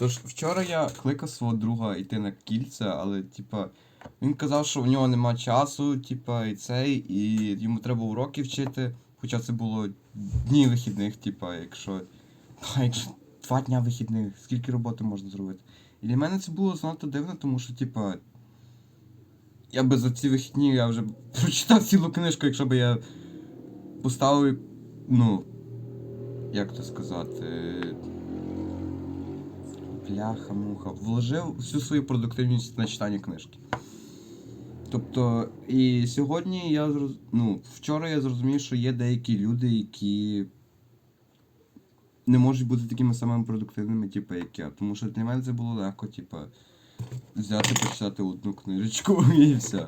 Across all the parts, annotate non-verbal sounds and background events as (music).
Тож вчора я кликав свого друга йти на кільця, але типа. Він казав, що в нього нема часу, типа, і цей, і йому треба уроки вчити. Хоча це було дні вихідних, типа, якщо. (laughs) Якщо два дня вихідних, скільки роботи можна зробити? І для мене це було занадто дивно, тому що, типа. Я би за ці вихідні я вже (laughs) прочитав цілу книжку, якщо б я поставив, ну. Як то сказати. Бляха-муха. Вложив всю свою продуктивність на читання книжки. Тобто, і сьогодні я ну, вчора я зрозумів, що є деякі люди, які не можуть бути такими самими продуктивними, типу, як я. Тому що для мене це було легко, типу, взяти, почитати одну книжечку (laughs) і все.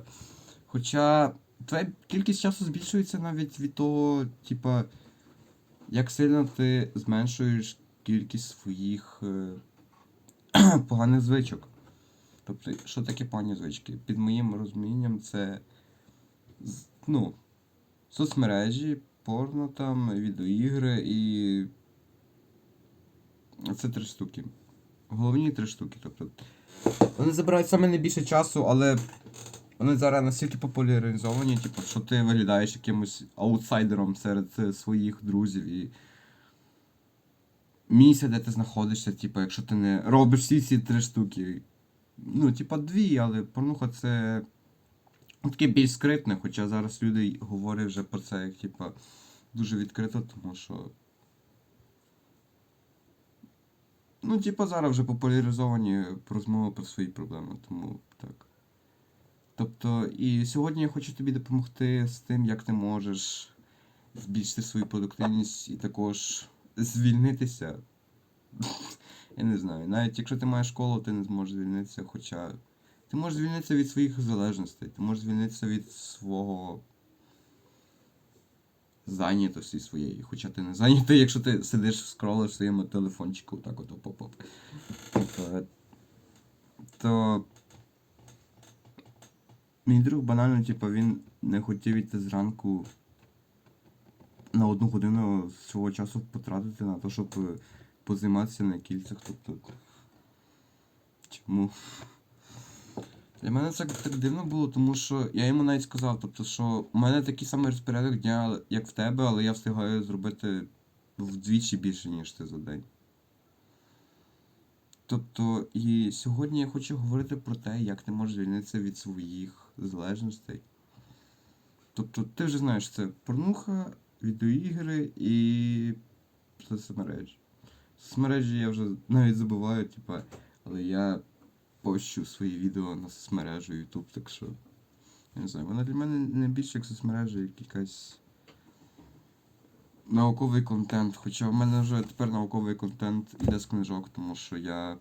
Хоча твоя кількість часу збільшується навіть від того, типа, як сильно ти зменшуєш кількість своїх е, (clears throat) поганих звичок. Тобто, що таке погані звички? Під моїм розумінням, це ну, соцмережі, порно там, відеоігри і. Це три штуки. Головні три штуки. Тобто. Вони забирають саме найбільше часу, але вони зараз настільки популяризовані, типу, що ти виглядаєш якимось аутсайдером серед е, своїх друзів і. Місце, де ти знаходишся, типу, якщо ти не робиш всі ці три штуки. Ну, типа дві, але порнуха це таке більш скритне, хоча зараз люди говорять вже про це як типа дуже відкрито, тому що. Ну, типа зараз вже популяризовані розмови про свої проблеми, тому так. Тобто, і сьогодні я хочу тобі допомогти з тим, як ти можеш збільшити свою продуктивність і також звільнитися. (laughs) Я не знаю, навіть якщо ти маєш школу, ти не зможеш звільнитися, хоча. Ти можеш звільнитися від своїх залежностей, ти можеш звільнитися від свого зайнятості своєї. Хоча ти не зайнятий, якщо ти сидиш скролиш в своєму телефончику, так от оп-оп-оп. Тобто, то мій друг банально, типу, він не хотів іти зранку на одну годину свого часу потратити на те, щоб е, позайматися на кільцях. Тобто. Чому? Для мене це так дивно було, тому що я йому навіть сказав, тобто, що у мене такий самий розпорядок дня, як в тебе, але я встигаю зробити вдвічі більше, ніж ти за день. Тобто, і сьогодні я хочу говорити про те, як ти можеш звільнитися від своїх залежностей. Тобто, ти вже знаєш, це порнуха, відеоігри і соцмережі. Соцмережі я вже навіть забуваю, типа, але я пощу свої відео на соцмережу YouTube, так що. Я не знаю, вона для мене не більше як соцмережа, як якась науковий контент. Хоча в мене вже тепер науковий контент іде з книжок, тому що я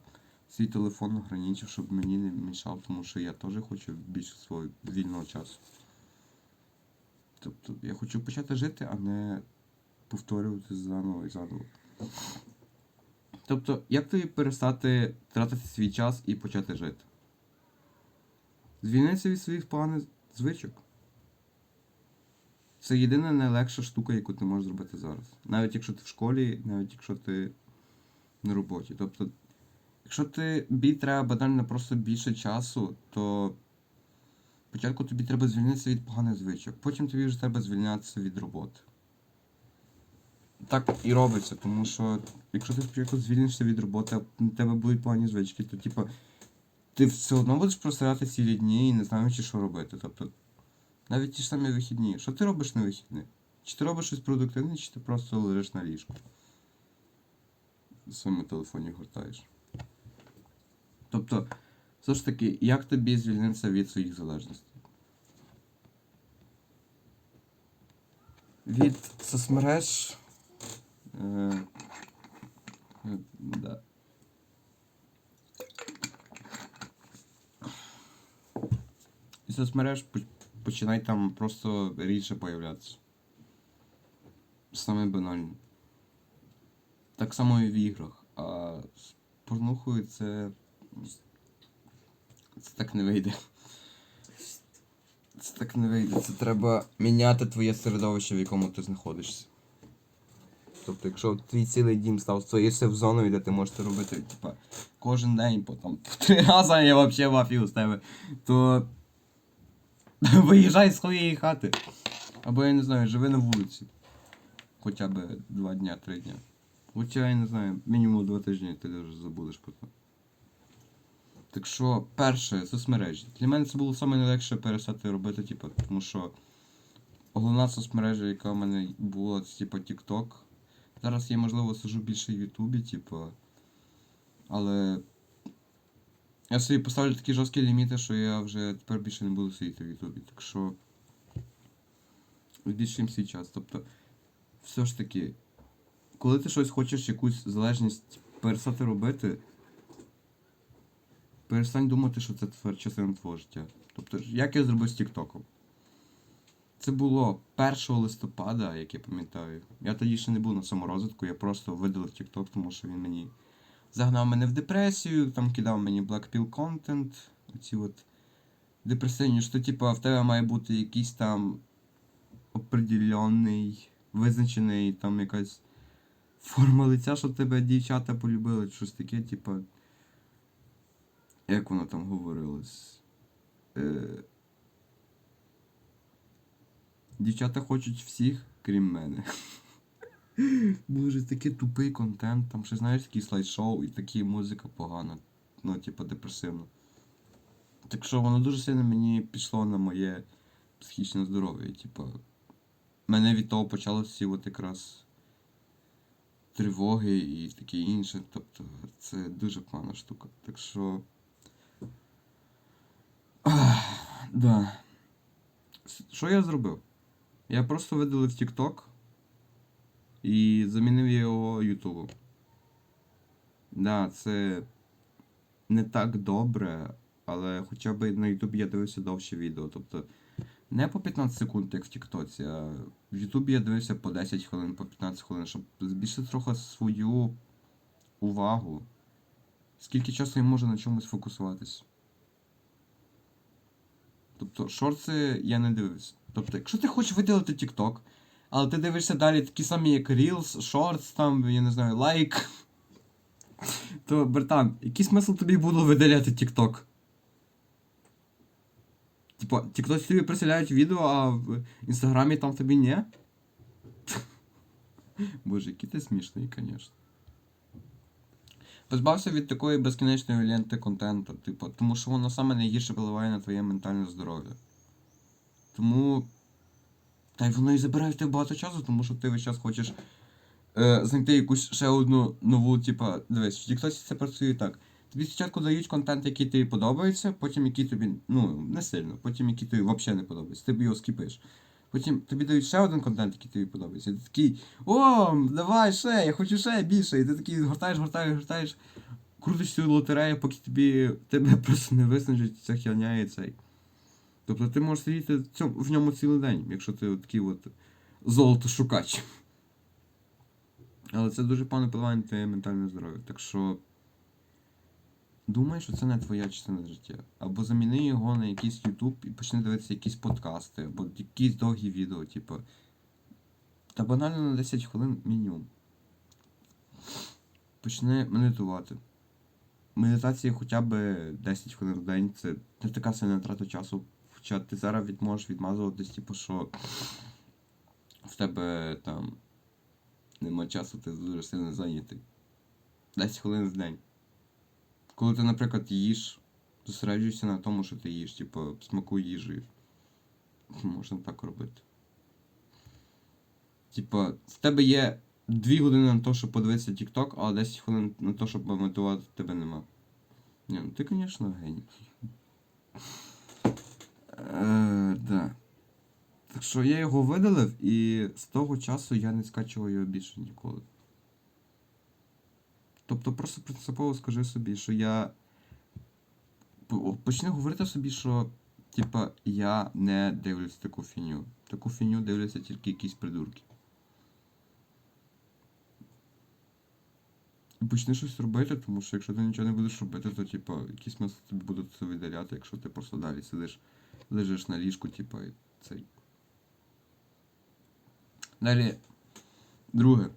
свій телефон ограничив, щоб мені не мішав, тому що я теж хочу більше свого вільного часу. Тобто я хочу почати жити, а не повторювати заново і заново. Тобто, як тобі перестати тратити свій час і почати жити? Звільнитися від своїх поганих звичок. Це єдина найлегша штука, яку ти можеш зробити зараз. Навіть якщо ти в школі, навіть якщо ти на роботі. Тобто, якщо тобі треба банально просто більше часу, то спочатку тобі треба звільнитися від поганих звичок, потім тобі вже треба звільнятися від роботи. Так і робиться, тому що якщо ти спочатку звільнишся від роботи, а на тебе будуть погані звички, то типу, ти все одно будеш просирати цілі дні і не знаючи, що робити. Тобто, навіть ті ж самі вихідні. Що ти робиш на вихідні? Чи ти робиш щось продуктивне, чи ти просто лежиш на ліжку? В своєму телефоні гортаєш. Тобто, все ж таки, як тобі звільнитися від своїх залежностей? Від соцмереж. Е, е, да. І соцмереж починай там просто рідше появлятися. Саме банально. Так само і в іграх. А з порнухою це. Це так не вийде. Це так не вийде. Це треба міняти твоє середовище, в якому ти знаходишся. Тобто, якщо твій цілий дім став своєю сейф-зоною, де ти можеш це робити, типа, кожен день, по там три рази я взагалі вафію з тебе, то (laughs) виїжджай з своєї хати. Або я не знаю, живи на вулиці. Хоча б два дня, три дня. Хоча я не знаю, мінімум два тижні ти вже забудеш про це. Так що, перше, соцмережі. Для мене це було найлегше перестати робити, типу, тому що головна соцмережа, яка в мене була, це типу TikTok. Зараз я, можливо, сижу більше в Ютубі, типу. Але я собі поставлю такі жорсткі ліміти, що я вже тепер більше не буду сидіти в Ютубі. Так що. Збільшуємо свій час. Тобто, все ж таки, коли ти щось хочеш, якусь залежність перестати робити, перестань думати, що це тепер частина твого життя. Тобто, як я зробив з Тіктоком? Це було 1 листопада, як я пам'ятаю. Я тоді ще не був на саморозвитку, я просто видалив TikTok, тому що він мені загнав мене в депресію, там кидав мені Blackpill контент. Оці от депресивні, що типа в тебе має бути якийсь там определенний, визначений там якась форма лиця, щоб тебе дівчата полюбили, щось таке, типа. Як воно там говорилось? Е... Дівчата хочуть всіх, крім мене. (laughs) Боже, такий тупий контент, там ще знаєш такий слайд-шоу і такі музика погана. Ну, типу, депресивно. Так що воно дуже сильно мені пішло на моє психічне здоров'я. Типу, мене від того почали всі от якраз тривоги і таке інше. Тобто це дуже погана штука. Так що. Ах, да. Що я зробив? Я просто видалив TikTok і замінив його Ютубом. Да, це не так добре, але хоча б на Ютубі я дивився довше відео. Тобто не по 15 секунд, як в Тіктоці, а в Ютубі я дивився по 10 хвилин, по 15 хвилин, щоб збільшити трохи свою увагу. Скільки часу я можу на чомусь фокусуватись. Тобто, шорти я не дивився. Тобто, якщо ти хочеш видалити TikTok, але ти дивишся далі такі самі, як Reels, Shorts, там, я не знаю, лайк. (laughs) То, братан, який смисл тобі було видаляти TikTok? Типа, TikTok тобі присилають відео, а в інстаграмі там тобі ні? (laughs) Боже, який ти смішний, звісно. Позбався від такої безкінечної ленти контенту, типу, тому що воно саме найгірше впливає на твоє ментальне здоров'я. Тому. Та й воно і забирає в тебе багато часу, тому що ти весь час хочеш е, знайти якусь ще одну нову, типа, дивись, в TikTok це працює так. Тобі спочатку дають контент, який тобі подобається, потім який тобі, ну, не сильно, потім який тобі взагалі не подобається, ти його скіпиш. Потім тобі дають ще один контент, який тобі подобається. І ти такий, о, давай ще, я хочу ще більше. І ти такий гортаєш, гортаєш, гортаєш, крутиш цю лотерею, поки тобі тебе просто не виснажить ця херня і цей. Тобто ти можеш сидіти в ньому цілий день, якщо ти такий от золотошукач. Але це дуже погано впливає на твоє ментальне здоров'я. Так що. Думай, що це не твоя частина життя. Або заміни його на якийсь YouTube і почни дивитися якісь подкасти, або якісь довгі відео, типу. Та банально на 10 хвилин мінімум. Почни медитувати. Медитація хоча б 10 хвилин в день це не така сильна трата часу. Хоча ти зараз від, можеш відмазуватись, типу, що в тебе там нема часу, ти дуже сильно зайнятий. 10 хвилин в день. Коли ти, наприклад, їш, зосереджуєшся на тому, що ти їш, типу, смаку їжею. (laughs) Можна так робити. Типа, в тебе є 2 години на те, щоб подивитися TikTok, а 10 хвилин на те, щоб поментувати, тебе нема. Ні, ну ти, звісно, геній. Е, да. Так що я його видалив, і з того часу я не скачував його більше ніколи. Тобто просто принципово скажи собі, що я. Почни говорити собі, що типа я не дивлюсь таку фіню. Таку фіню дивляться тільки якісь придурки. І почни щось робити, тому що якщо ти нічого не будеш робити, то типа який смисл тобі буде це видаляти, якщо ти просто далі сидиш, лежиш на ліжку, типа, і цей. Далі. Друге.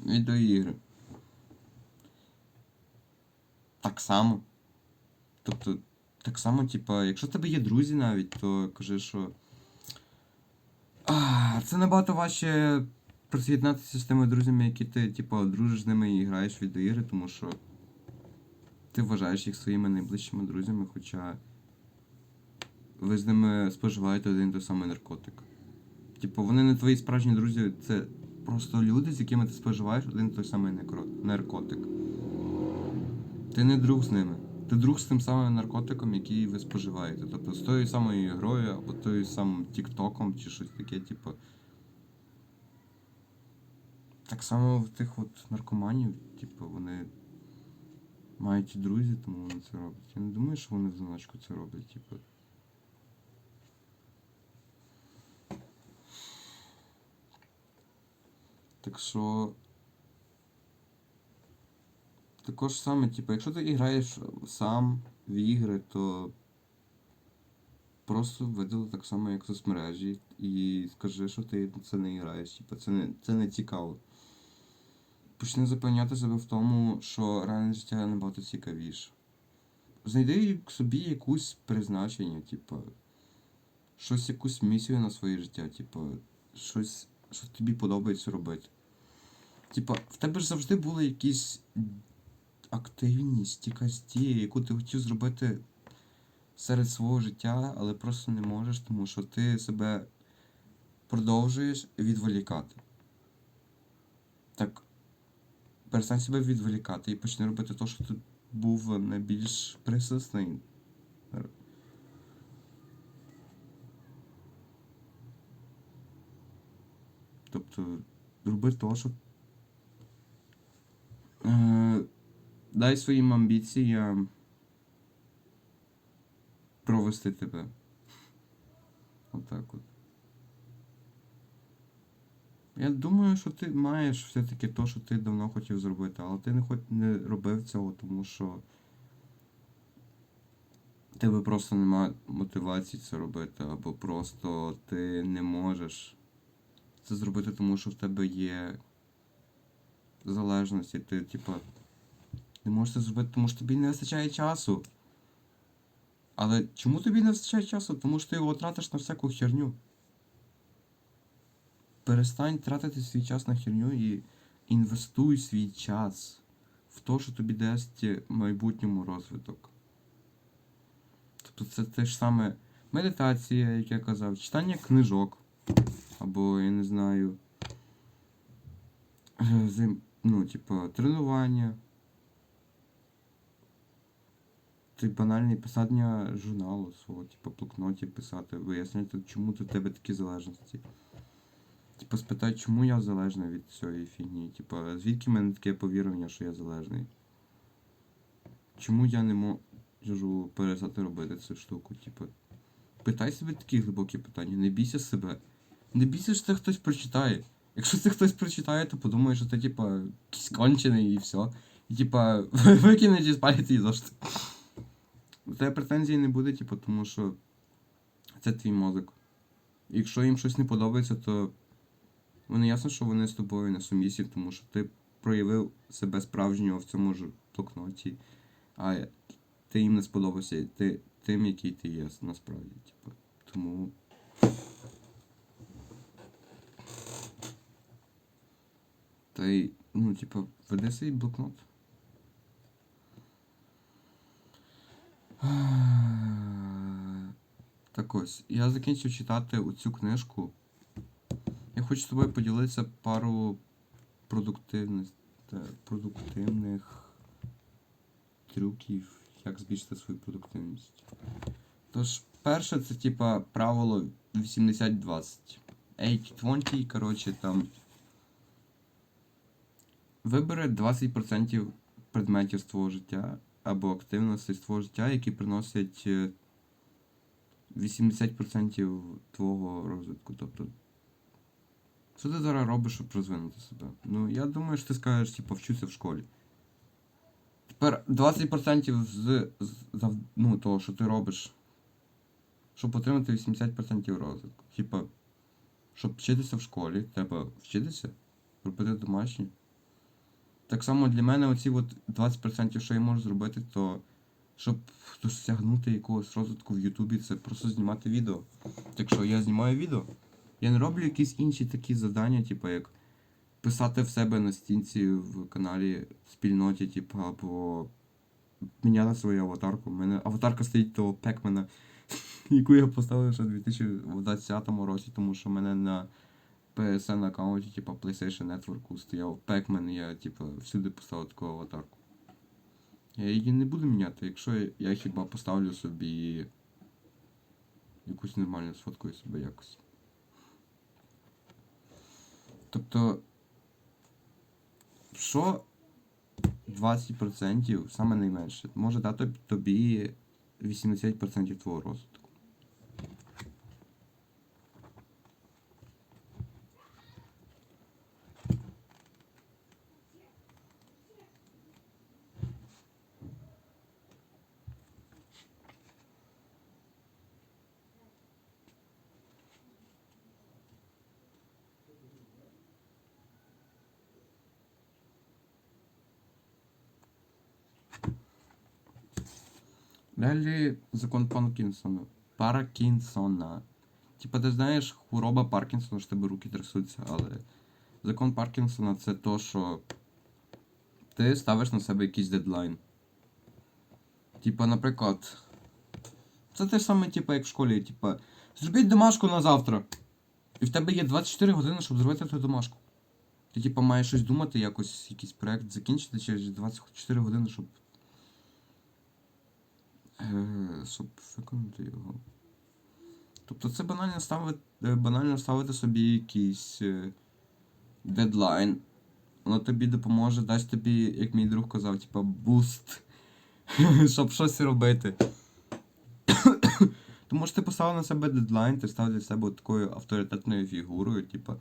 Відеоігри. Так само. Тобто, так само, типа, якщо в тебе є друзі навіть, то кажи, що. А, це набагато важче присоєднатися з тими друзями, які ти, типа, дружиш з ними і граєш в відеоігри, тому що ти вважаєш їх своїми найближчими друзями, хоча ви з ними споживаєте один той самий наркотик. Типу, вони не твої справжні друзі, це просто люди, з якими ти споживаєш один той самий наркотик. Ти не друг з ними. Ти друг з тим самим наркотиком, який ви споживаєте. Тобто з тою самою грою або тою самим тіктоком чи щось таке, типу. Так само в тих от наркоманів, типу, вони мають і друзі, тому вони це роблять. Я не думаю, що вони в заначку це роблять, типу. Так що. Також саме, типу, якщо ти граєш сам в ігри, то просто видали так само, як в соцмережі, і скажи, що ти це не граєш. Типу, це не, це не цікаво. Почни запевняти себе в тому, що реальне життя набагато цікавіше. Знайди собі якусь призначення, типу, щось, якусь місію на своє життя, типу, щось, що тобі подобається робити. Типа, в тебе ж завжди були якісь активність, якась дія, яку ти хотів зробити серед свого життя, але просто не можеш, тому що ти себе продовжуєш відволікати. Так, перестань себе відволікати і почни робити те, що ти був найбільш присутний. Тобто, роби то, що дай своїм амбіціям провести тебе. Отак от. Я думаю, що ти маєш все-таки то, що ти давно хотів зробити, але ти не хоч не робив цього, тому що тебе просто немає мотивації це робити, або просто ти не можеш це зробити, тому що в тебе є залежності, ти, типа, не можеш це зробити, тому що тобі не вистачає часу. Але чому тобі не вистачає часу? Тому що ти його тратиш на всяку херню. Перестань тратити свій час на херню і інвестуй свій час в те, що тобі дасть майбутньому розвиток. Тобто це те ж саме медитація, як я казав, читання книжок. Або, я не знаю. е, Ну, типа, тренування. Ти банальне писання журналу свого, типу, блокноті писати, вияснити, чому до тебе такі залежності. Типу, спитай, чому я залежний від цієї фігні. Типу, звідки в мене таке повірування, що я залежний? Чому я не можу перестати робити цю штуку? Типу, питай себе такі глибокі питання, не бійся себе. Не бійся, що це хтось прочитає. Якщо це хтось прочитає, то подумає, що ти, типа, кончений і все. І (laughs) типа, викинуть і спалять твій зошит. У тебе претензій не буде, типу, тому що це твій мозок. Якщо їм щось не подобається, то вони ясно, що вони з тобою на сумісі, тому що ти проявив себе справжнього в цьому ж блокноті, а ти їм не сподобався ти, тим, який ти є насправді. Типу. Тому. Та й, ну, типу, веди свій блокнот. (gasps) Так ось, я закінчив читати оцю книжку. Я хочу з тобою поділитися пару продуктивних, продуктивних трюків, як збільшити свою продуктивність. Тож, перше, це типа правило 80-20. 80-20, коротше, там. Вибери 20% предметів з твого життя або активностей з твого життя, які приносять е, 80% твого розвитку. Тобто, що ти зараз робиш, щоб розвинути себе? Ну, я думаю, що ти скажеш, типу, вчуся в школі. Тепер 20% з, з ну, того, що ти робиш, щоб отримати 80% розвитку. Типа, щоб вчитися в школі, треба вчитися, робити домашні. Так само для мене оці от 20%, що я можу зробити, то щоб досягнути якогось розвитку в Ютубі, це просто знімати відео. Так що я знімаю відео. Я не роблю якісь інші такі завдання, типу як писати в себе на стінці в каналі спільноті, типу, або міняти свою аватарку. У мене аватарка стоїть того пекмена, (laughs) яку я поставив ще в 2020 році, тому що мене на PSN аккаунті, типу PlayStation Network стояв Pac-Man, я типу всюди поставив таку аватарку. Я її не буду міняти, якщо я, хіба поставлю собі якусь нормальну сфоткаю себе якось. Тобто, що 20% саме найменше може дати тобі 80% твого розвитку. Далі закон Паркінсона. Паркінсона. Типа, ти знаєш, хвороба Паркінсона, що тебе руки трясуться, але закон Паркінсона це то, що ти ставиш на себе якийсь дедлайн. Типа, наприклад, це те ж саме, типа, як в школі, типа, зробіть домашку на завтра. І в тебе є 24 години, щоб зробити ту домашку. Ти, типа, маєш щось думати, якось якийсь проект закінчити через 24 години, щоб щоб виконати його. Тобто це банально ставити, банально ставити собі якийсь е, дедлайн. Воно тобі допоможе, дасть тобі, як мій друг казав, типа буст, (laughs) щоб щось робити. (coughs) Тому що ти поставив на себе дедлайн, ти став для себе такою авторитетною фігурою, типа.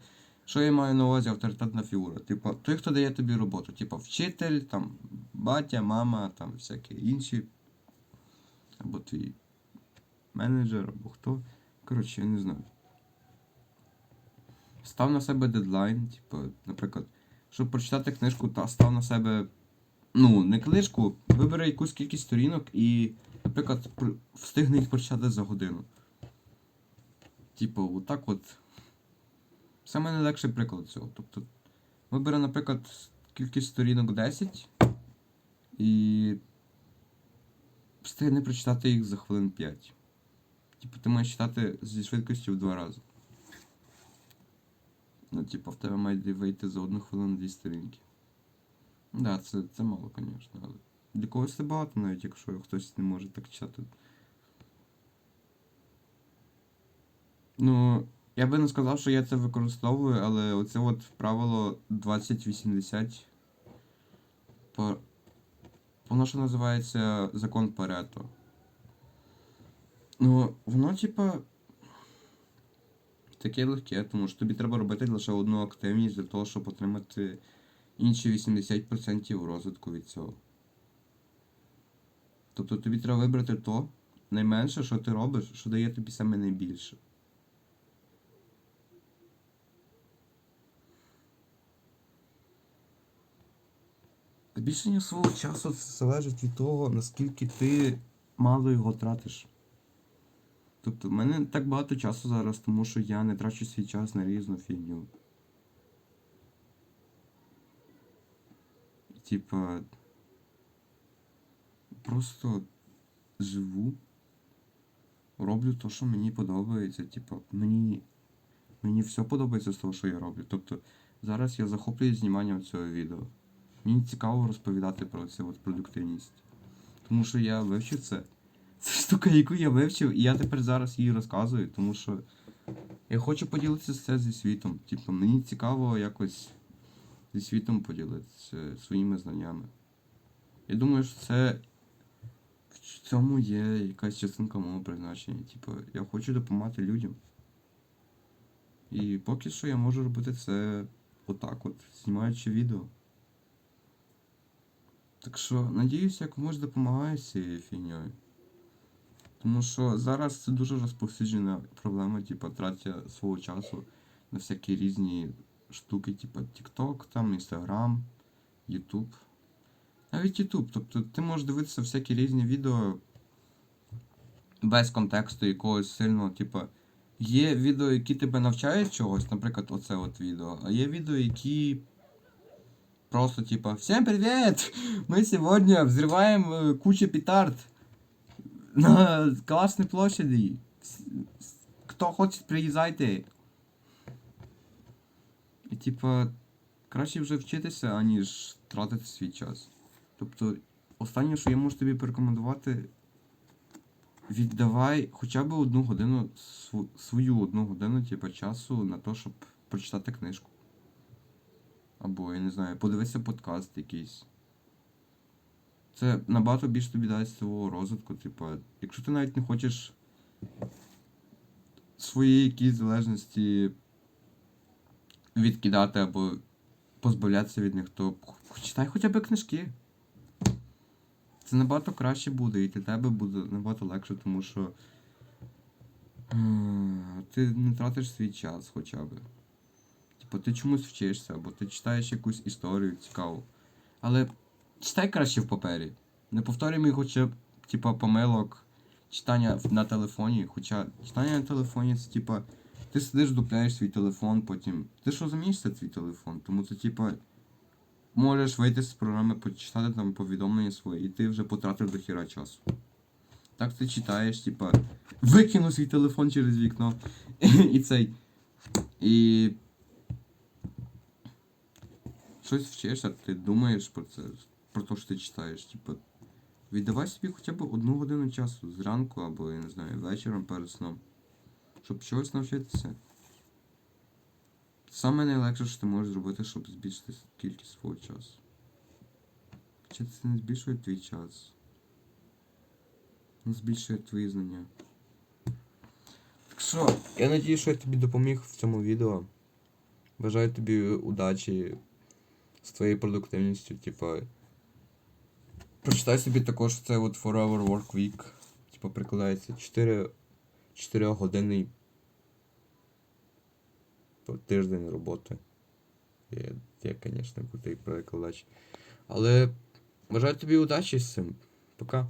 Що я маю на увазі авторитетна фігура? Типа, той, хто дає тобі роботу, типа вчитель, там, батя, мама, там всякі інші або твій менеджер, або хто. Коротше, я не знаю. Став на себе дедлайн, типу, наприклад, щоб прочитати книжку, та став на себе. Ну, не книжку, вибери якусь кількість сторінок і, наприклад, встигни їх прочитати за годину. Типу, отак от. Саме найлегший приклад цього. Тобто, вибери, наприклад, кількість сторінок 10 і встигни прочитати їх за хвилин 5. Типу, ти маєш читати зі швидкістю в два рази. Ну, типу, в тебе має вийти за одну хвилину дві сторінки. Так, да, це, це мало, звісно, але для когось це багато, навіть якщо хтось не може так читати. Ну, я би не сказав, що я це використовую, але оце от правило 2080 по Воно що називається закон Парето. Ну, воно, типа. Таке легке, тому що тобі треба робити лише одну активність для того, щоб отримати інші 80% розвитку від цього. Тобто тобі треба вибрати то найменше, що ти робиш, що дає тобі саме найбільше. Збільшення свого часу залежить від того, наскільки ти мало його тратиш. Тобто, в мене не так багато часу зараз, тому що я не трачу свій час на різну фігню. Типа. Просто живу. Роблю те, що мені подобається. Типа, мені. Мені все подобається з того, що я роблю. Тобто, зараз я захоплююсь зніманням цього відео. Мені цікаво розповідати про цю от продуктивність. Тому що я вивчив це. Це штука, яку я вивчив, і я тепер зараз її розказую, тому що я хочу поділитися це зі світом. Типу, мені цікаво якось зі світом поділитися своїми знаннями. Я думаю, що це в цьому є якась частинка мого призначення. Типу, я хочу допомагати людям. І поки що я можу робити це отак от, знімаючи відео. Так що, надіюся, я комусь допомагаю з цією фігньою. Тому що зараз це дуже розповсюджена проблема, типу, траття свого часу на всякі різні штуки, типу TikTok, там, Instagram, YouTube. Навіть YouTube. Тобто ти можеш дивитися всякі різні відео без контексту якогось сильного, типа. Є відео, які тебе навчають чогось, наприклад, оце от відео, а є відео, які просто типа Всем привет! Мы сегодня взрываем э, кучу петард на Классной площади. С- с- Кто хочет, приїжджайте. І типа, краще вже вчитися, аніж тратити свій час. Тобто, останнє, що я можу тобі порекомендувати, віддавай хоча б одну годину, св- свою одну годину, типу, часу на те, щоб прочитати книжку. Або, я не знаю, подивися подкаст якийсь. Це набагато більше тобі дасть свого розвитку, типу, якщо ти навіть не хочеш свої якісь залежності відкидати або позбавлятися від них, то читай хоча б книжки. Це набагато краще буде, і для тебе буде набагато легше, тому що ти не тратиш свій час хоча б. Типу, ти чомусь вчишся, або ти читаєш якусь історію цікаву. Але читай краще в папері. Не повторюй мій хоча б, типа, помилок читання на телефоні. Хоча читання на телефоні це типа. Ти сидиш, дупляєш свій телефон, потім. Ти ж розумієш, це твій телефон, тому це типа. Можеш вийти з програми, почитати там повідомлення свої, і ти вже потратив до хіра часу. Так ти читаєш, типа, викину свій телефон через вікно. (laughs) І цей. І. Щось вчишся, ти думаєш про це, про те, що ти читаєш. Типа, віддавай собі хоча б одну годину часу зранку або, я не знаю, вечором перед сном. Щоб чогось навчитися. Саме найлегше, що ти можеш зробити, щоб збільшити кількість свого часу. Хоча це не збільшує твій час. Воно збільшує твої знання. Так що, я надію, що я тобі допоміг в цьому відео. Бажаю тобі удачі з твоєю продуктивністю, типа. Прочитай собі також це от Forever Work Week. Типа прикладається 4, 4 години тиждень роботи. Я, я, звісно, крутий перекладач. Але бажаю тобі удачі з цим. Пока.